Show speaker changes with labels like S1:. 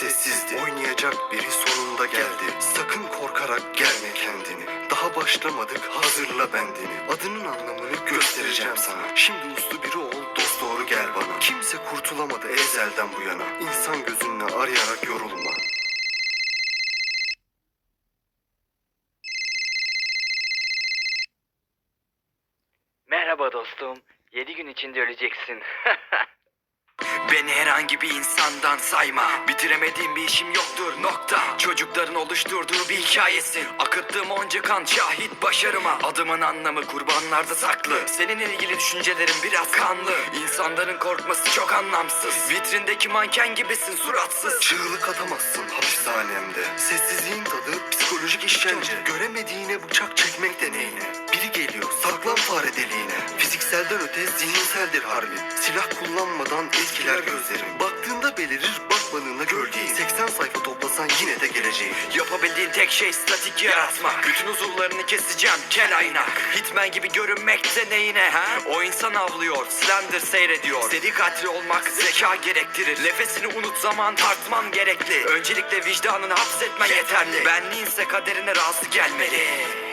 S1: sessizdi. Oynayacak biri sonunda geldi. Sakın korkarak gelme kendini. Daha başlamadık hazırla bendini. Adının anlamını göstereceğim sana. Şimdi uslu biri ol dost doğru gel bana. Kimse kurtulamadı ezelden bu yana. İnsan gözünle arayarak yorulma.
S2: Merhaba dostum. 7 gün içinde öleceksin.
S3: Beni herhangi bir insandan sayma Bitiremediğim bir işim yoktur nokta Çocukların oluşturduğu bir hikayesin Akıttığım onca kan şahit başarıma Adımın anlamı kurbanlarda saklı Seninle ilgili düşüncelerim biraz kanlı İnsanların korkması çok anlamsız Vitrindeki manken gibisin suratsız
S1: Çığlık atamazsın hapishanemde. Sessizliğin tadı psikolojik işkence. Göremediğine bıçak çekmek deneyine. Biri geliyor saklan fare deliğine. Fizikselden öte zihinseldir harbi. Silah kullanmadan etkiler gözlerim. Baktığında belirir bakmadığında gölgeyi. 80 sayfa toplasan yine de geleceği.
S3: Yapabildiğin tek şey statik yaratmak Bütün uzuvlarını keseceğim kel aynak Hitman gibi görünmekte neyine ha? O insan avlıyor, Slender seyrediyor Seri katil olmak zeka gerektirir Nefesini unut zaman tartman gerekli Öncelikle vicdanını hapsetmen yeterli Benliğinse kaderine razı gelmeli